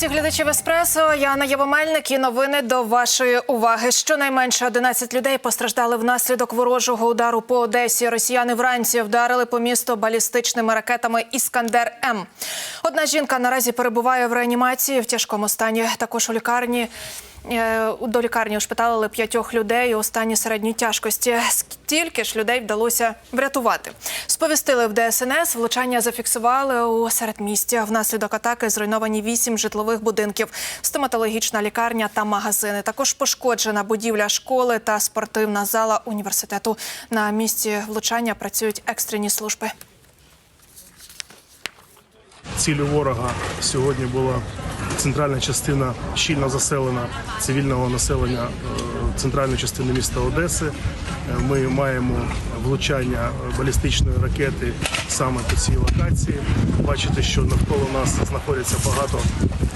всіх глядачів еспресо. Я на Євомельник і новини до вашої уваги. Щонайменше 11 людей постраждали внаслідок ворожого удару по Одесі. Росіяни вранці вдарили по місту балістичними ракетами Іскандер М. Одна жінка наразі перебуває в реанімації в тяжкому стані. Також у лікарні. Е, До лікарні ушпиталили п'ятьох людей у стані середньої тяжкості. Стільки ж людей вдалося врятувати. Сповістили в ДСНС. Влучання зафіксували у середмісті. Внаслідок атаки зруйновані вісім житлових будинків, стоматологічна лікарня та магазини. Також пошкоджена будівля школи та спортивна зала університету. На місці влучання працюють екстрені служби. Ціллю ворога сьогодні була центральна частина щільно заселена цивільного населення е, центральної частини міста Одеси. Е, Ми маємо влучання балістичної ракети саме по цій локації. Бачите, що навколо нас знаходяться багато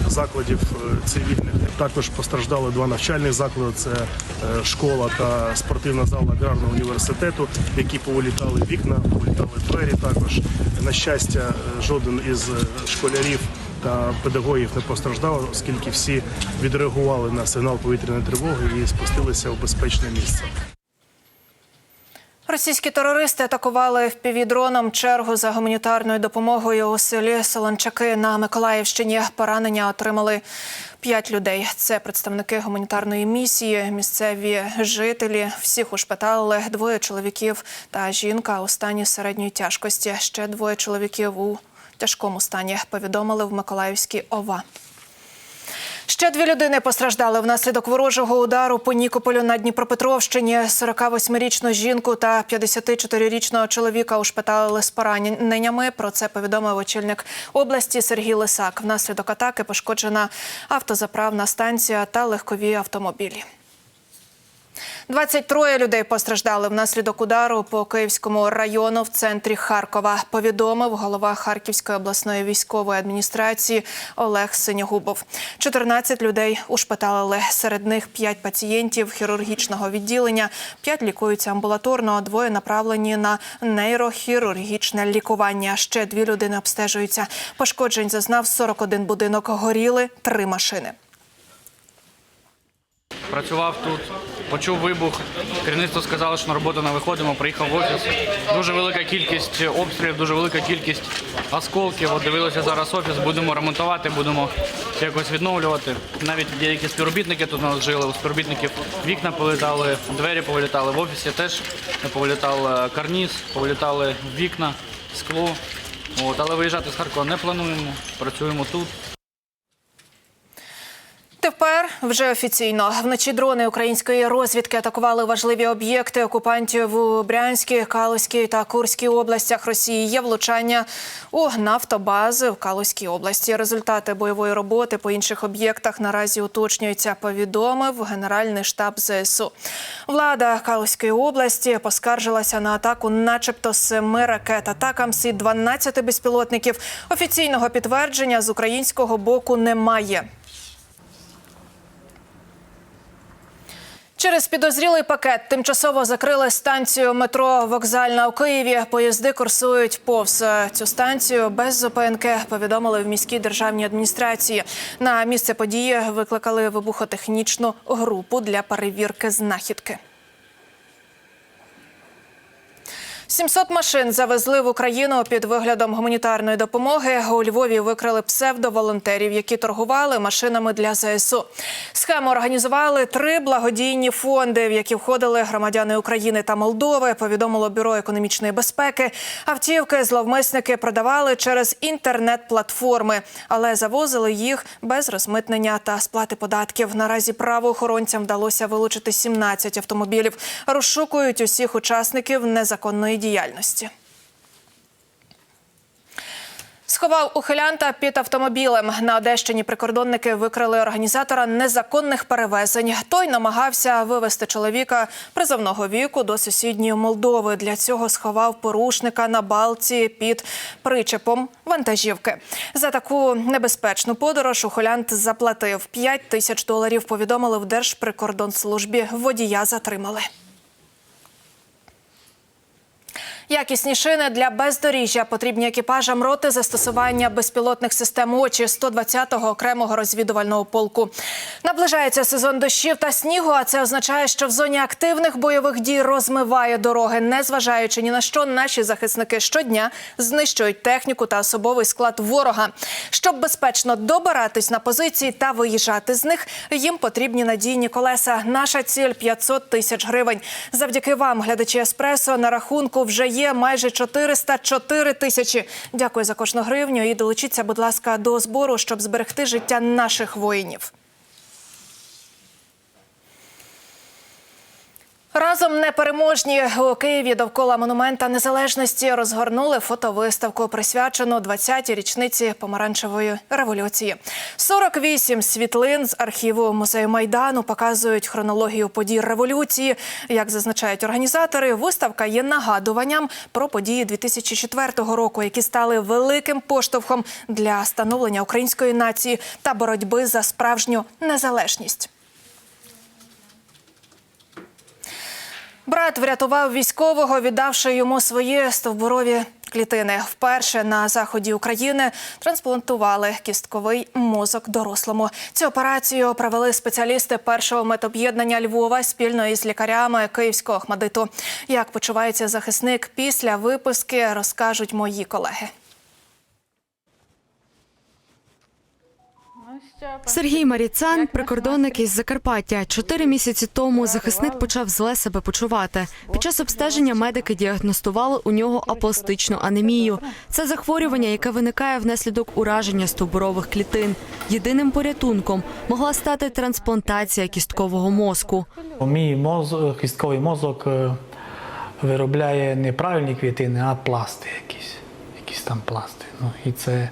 закладів е, цивільних. Також постраждали два навчальних заклади: це школа та спортивна зала аграрного університету, які повилітали вікна, повилітали двері. Також на щастя, жоден із школярів та педагогів не постраждав, оскільки всі відреагували на сигнал повітряної тривоги і спустилися в безпечне місце. Російські терористи атакували впівдроном чергу за гуманітарною допомогою у селі Солончаки на Миколаївщині. Поранення отримали п'ять людей. Це представники гуманітарної місії, місцеві жителі. Всіх ушпиталили двоє чоловіків та жінка у стані середньої тяжкості. Ще двоє чоловіків у тяжкому стані. Повідомили в Миколаївській ОВА. Ще дві людини постраждали внаслідок ворожого удару по Нікополю на Дніпропетровщині. 48-річну жінку та 54-річного чоловіка ушпиталили з пораненнями. Про це повідомив очільник області Сергій Лисак. Внаслідок атаки пошкоджена автозаправна станція та легкові автомобілі. 23 людей постраждали внаслідок удару по Київському району в центрі Харкова. Повідомив голова Харківської обласної військової адміністрації Олег Синягубов. 14 людей ушпиталили. Серед них 5 пацієнтів хірургічного відділення, 5 лікуються амбулаторно, двоє направлені на нейрохірургічне лікування. Ще дві людини обстежуються. Пошкоджень зазнав 41 будинок. Горіли три машини. Працював тут, почув вибух. Керівництво сказало, що на роботу не виходимо. Приїхав в офіс. Дуже велика кількість обстрілів, дуже велика кількість осколків. От дивилися зараз офіс, будемо ремонтувати, будемо якось відновлювати. Навіть деякі співробітники тут у нас жили. У співробітників вікна повилітали, двері повилітали. В офісі теж повилітав е, карніз, повилітали вікна, скло. От, але виїжджати з Харкова не плануємо. Працюємо тут. Тепер вже офіційно вночі дрони української розвідки атакували важливі об'єкти окупантів у Брянській, Калузькій та Курській областях Росії. Є влучання у нафтобази в Калузькій області. Результати бойової роботи по інших об'єктах наразі уточнюються. Повідомив Генеральний штаб ЗСУ. Влада Калузької області поскаржилася на атаку, начебто семи ракет. Атакам сі 12 безпілотників. Офіційного підтвердження з українського боку немає. Через підозрілий пакет тимчасово закрили станцію метро Вокзальна у Києві. Поїзди курсують повз цю станцію без зупинки. Повідомили в міській державній адміністрації. На місце події викликали вибухотехнічну групу для перевірки знахідки. 700 машин завезли в Україну під виглядом гуманітарної допомоги. У Львові викрили псевдоволонтерів, які торгували машинами для ЗСУ. Схему організували три благодійні фонди, в які входили громадяни України та Молдови. Повідомило бюро економічної безпеки. Автівки зловмисники продавали через інтернет-платформи, але завозили їх без розмитнення та сплати податків. Наразі правоохоронцям вдалося вилучити 17 автомобілів. Розшукують усіх учасників незаконної діяльності. Сховав ухилянта під автомобілем. На Одещині прикордонники викрили організатора незаконних перевезень. Той намагався вивезти чоловіка призовного віку до сусідньої Молдови. Для цього сховав порушника на балці під причепом вантажівки. За таку небезпечну подорож ухилянт заплатив 5 тисяч доларів. Повідомили в Держприкордонслужбі. Водія затримали. Якісні шини для бездоріжжя потрібні екіпажам роти застосування безпілотних систем очі 120-го окремого розвідувального полку. Наближається сезон дощів та снігу. А це означає, що в зоні активних бойових дій розмиває дороги, незважаючи ні на що наші захисники щодня знищують техніку та особовий склад ворога. Щоб безпечно добиратись на позиції та виїжджати з них, їм потрібні надійні колеса. Наша ціль 500 тисяч гривень. Завдяки вам, глядачі еспресо, на рахунку вже є майже 404 тисячі. Дякую за кожну гривню і долучіться, будь ласка, до збору, щоб зберегти життя наших воїнів. Разом непереможні у Києві довкола монумента незалежності розгорнули фотовиставку, присвячену 20-й річниці помаранчевої революції. 48 світлин з архіву музею майдану показують хронологію подій революції. Як зазначають організатори, виставка є нагадуванням про події 2004 року, які стали великим поштовхом для становлення української нації та боротьби за справжню незалежність. Брат врятував військового, віддавши йому свої стовбурові клітини. Вперше на заході України трансплантували кістковий мозок дорослому. Цю операцію провели спеціалісти першого медоб'єднання Львова спільно із лікарями Київського Ахмадиту. Як почувається захисник після виписки, розкажуть мої колеги. Сергій Маріцан, прикордонник із Закарпаття. Чотири місяці тому захисник почав зле себе почувати. Під час обстеження медики діагностували у нього апластичну анемію. Це захворювання, яке виникає внаслідок ураження стовбурових клітин. Єдиним порятунком могла стати трансплантація кісткового мозку. Мій мозок, кістковий мозок е, виробляє не правильні клітини, а пласти якісь. Якісь там пласти. Ну, і це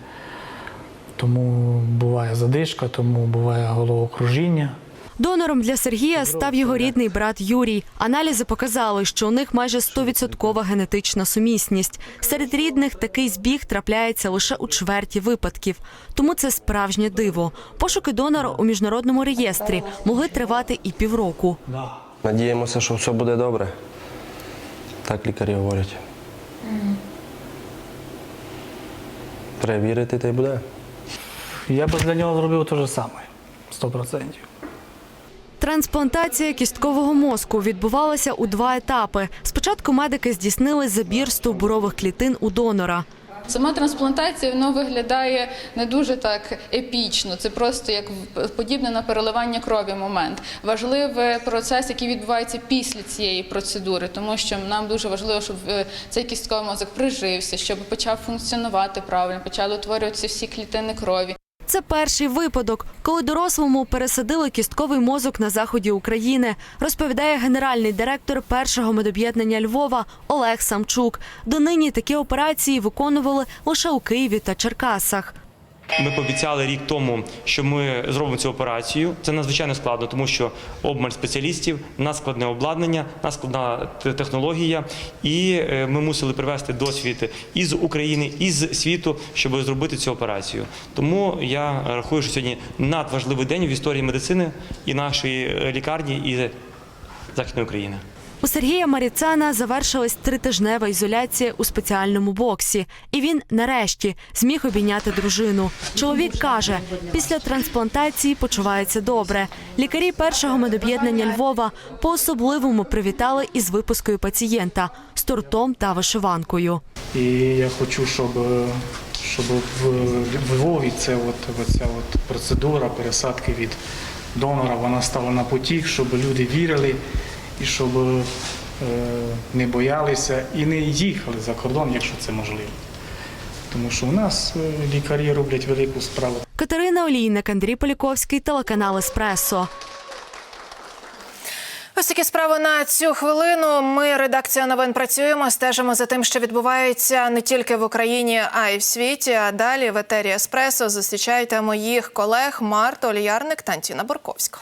тому буває задишка, тому буває головокружіння. Донором для Сергія став його рідний брат Юрій. Аналізи показали, що у них майже 100% генетична сумісність. Серед рідних такий збіг трапляється лише у чверті випадків. Тому це справжнє диво. Пошуки донора у міжнародному реєстрі могли тривати і півроку. Надіємося, що все буде добре. Так лікарі говорять. Треба вірити, та й буде. Я би для нього зробив те ж саме. 100%. Трансплантація кісткового мозку відбувалася у два етапи. Спочатку медики здійснили забір стовбурових клітин у донора. Сама трансплантація воно виглядає не дуже так епічно. Це просто як в- подібне на переливання крові момент. Важливий процес, який відбувається після цієї процедури, тому що нам дуже важливо, щоб е, цей кістковий мозок прижився, щоб почав функціонувати правильно, почали утворюватися всі клітини крові. Це перший випадок, коли дорослому пересадили кістковий мозок на заході України, розповідає генеральний директор першого медоб'єднання Львова Олег Самчук. Донині такі операції виконували лише у Києві та Черкасах. Ми пообіцяли рік тому, що ми зробимо цю операцію. Це надзвичайно складно, тому що обмаль спеціалістів, надскладне обладнання, надскладна те- технологія, і е, ми мусили привести досвід із України, із світу, щоб зробити цю операцію. Тому я рахую, що сьогодні надважливий день в історії медицини і нашої е, лікарні, і Західної України. У Сергія Маріцана завершилась тритижнева ізоляція у спеціальному боксі, і він нарешті зміг обійняти дружину. Чоловік каже, після трансплантації почувається добре. Лікарі першого медоб'єднання Львова по-особливому привітали із випускою пацієнта з тортом та вишиванкою. І я хочу, щоб, щоб в, Львові це от, оця от процедура пересадки від донора вона стала на потік, щоб люди вірили і щоб е, не боялися і не їхали за кордон, якщо це можливо. Тому що у нас е, лікарі роблять велику справу. Катерина Олійник, Андрій Поліковський, телеканал Еспресо. Ось такі справи на цю хвилину. Ми, редакція новин, працюємо, стежимо за тим, що відбувається не тільки в Україні, а й в світі. А далі в етері Еспресо зустрічайте моїх колег Марту Оліярник та Антіна Борковська.